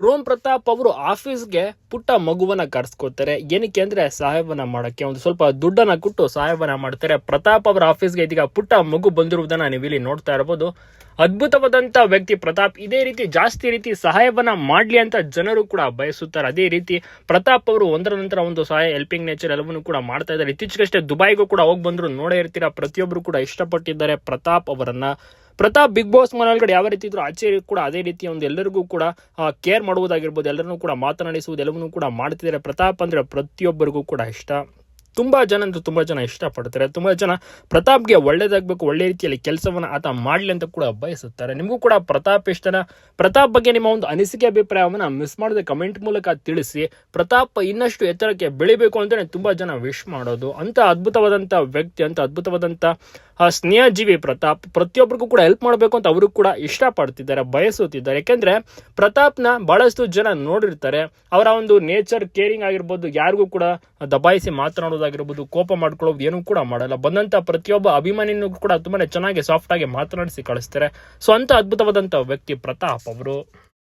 Rome Pratap ಅವರು ಆಫೀಸ್ಗೆ ಪುಟ್ಟ ಮಗುವನ್ನ ಕರ್ಸ್ಕೊತಾರೆ ಏನಕ್ಕೆ ಅಂದ್ರೆ ಸಹಾಯವನ್ನ ಮಾಡಕ್ಕೆ. ಒಂದು ಸ್ವಲ್ಪ ದುಡ್ಡನ್ನ ಕೊಟ್ಟು ಸಹಾಯವನ್ನ ಮಾಡ್ತಾರೆ. ಪ್ರತಾಪ್ ಅವರ ಆಫೀಸ್ಗೆ ಇದೀಗ ಪುಟ್ಟ ಮಗು ಬಂದಿರುವುದನ್ನ ನೀವು ಇಲ್ಲಿ ನೋಡ್ತಾ ಇರಬಹುದು ಅದ್ಭುತವಾದಂತ ವ್ಯಕ್ತಿ ಪ್ರತಾಪ್. ಇದೇ ರೀತಿ ಜಾಸ್ತಿ ರೀತಿ ಸಹಾಯವನ್ನ ಮಾಡ್ಲಿ ಅಂತ ಜನರು ಕೂಡ ಬಯಸುತ್ತಾರೆ. ಅದೇ ರೀತಿ ಪ್ರತಾಪ್ ಅವರು ಒಂದರ ನಂತರ ಒಂದು ಸಹಾಯ ಹೆಲ್ಪಿಂಗ್ ನೇಚರ್ ಎಲ್ಲವನ್ನು ಕೂಡ ಮಾಡ್ತಾ ಇದ್ದಾರೆ. ಇತ್ತೀಚೆಗಷ್ಟೇ ದುಬೈಗೂ ಕೂಡ ಹೋಗಿ ಬಂದ್ರು. ನೋಡೇ ಇರ್ತೀರಾ ಪ್ರತಿಯೊಬ್ಬರು ಕೂಡ ಇಷ್ಟಪಟ್ಟಿದ್ದಾರೆ ಪ್ರತಾಪ್ ಅವರನ್ನ. ಪ್ರತಾಪ್ ಬಿಗ್ ಬಾಸ್ ಮನೆಯೊಳಗಡೆ ಯಾವ ರೀತಿ ಇದ್ರು ಆಚೆ ಕೂಡ ಅದೇ ರೀತಿ ಒಂದು ಎಲ್ಲರಿಗೂ ಕೂಡ ಕೇರ್ ಮಾಡುವುದಾಗಿರ್ಬೋದು, ಎಲ್ಲರನ್ನೂ ಕೂಡ ಮಾತನಾಡಿಸುವುದು, ಎಲ್ಲವನ್ನೂ ಕೂಡ ಮಾಡ್ತಿದ್ದಾರೆ. ಪ್ರತಾಪ್ ಅಂದ್ರೆ ಪ್ರತಿಯೊಬ್ಬರಿಗೂ ಕೂಡ ಇಷ್ಟ. ತುಂಬಾ ಜನ ಅಂತೂ ತುಂಬಾ ಜನ ಇಷ್ಟಪಡ್ತಾರೆ. ತುಂಬಾ ಜನ ಪ್ರತಾಪ್ಗೆ ಒಳ್ಳೇದಾಗಬೇಕು, ಒಳ್ಳೆ ರೀತಿಯಲ್ಲಿ ಕೆಲಸವನ್ನ ಆತ ಮಾಡಲಿ ಅಂತ ಕೂಡ ಬಯಸುತ್ತಾರೆ. ನಿಮಗೂ ಕೂಡ ಪ್ರತಾಪ್ ಇಷ್ಟನ? ಪ್ರತಾಪ್ ಬಗ್ಗೆ ನಿಮ್ಮ ಒಂದು ಅನಿಸಿಕೆ, ಅಭಿಪ್ರಾಯವನ್ನು ಮಿಸ್ ಮಾಡದೆ ಕಮೆಂಟ್ ಮೂಲಕ ತಿಳಿಸಿ. ಪ್ರತಾಪ್ ಇನ್ನಷ್ಟು ಎತ್ತರಕ್ಕೆ ಬೆಳಿಬೇಕು ಅಂತಾನೆ ತುಂಬಾ ಜನ ವಿಶ್ ಮಾಡೋದು. ಅಂತ ಅದ್ಭುತವಾದಂತ ವ್ಯಕ್ತಿ, ಅಂತ ಅದ್ಭುತವಾದಂತ ಆ ಸ್ನೇಹಜೀವಿ ಪ್ರತಾಪ್ ಪ್ರತಿಯೊಬ್ಬರಿಗೂ ಕೂಡ ಹೆಲ್ಪ್ ಮಾಡಬೇಕು ಅಂತ ಅವರು ಕೂಡ ಇಷ್ಟಪಡ್ತಿದ್ದಾರೆ, ಬಯಸುತ್ತಿದ್ದಾರೆ. ಯಾಕೆಂದ್ರೆ ಪ್ರತಾಪ್ನ ಬಹಳಷ್ಟು ಜನ ನೋಡಿರ್ತಾರೆ. ಅವರ ಒಂದು ನೇಚರ್ ಕೇರಿಂಗ್ ಆಗಿರ್ಬೋದು, ಯಾರಿಗೂ ಕೂಡ ದಬಾಯಿಸಿ ಮಾತನಾಡೋದಾಗಿರ್ಬೋದು, ಕೋಪ ಮಾಡ್ಕೊಳ್ಳೋದು ಏನೂ ಕೂಡ ಮಾಡಲ್ಲ. ಬಂದಂತ ಪ್ರತಿಯೊಬ್ಬ ಅಭಿಮಾನಿನೂ ಕೂಡ ತುಂಬಾನೇ ಚೆನ್ನಾಗಿ ಸಾಫ್ಟ್ ಆಗಿ ಮಾತನಾಡಿಸಿ ಕಳಿಸ್ತಾರೆ. ಸೊ, ಅಂತ ಅದ್ಭುತವಾದಂತ ವ್ಯಕ್ತಿ ಪ್ರತಾಪ್ ಅವರು.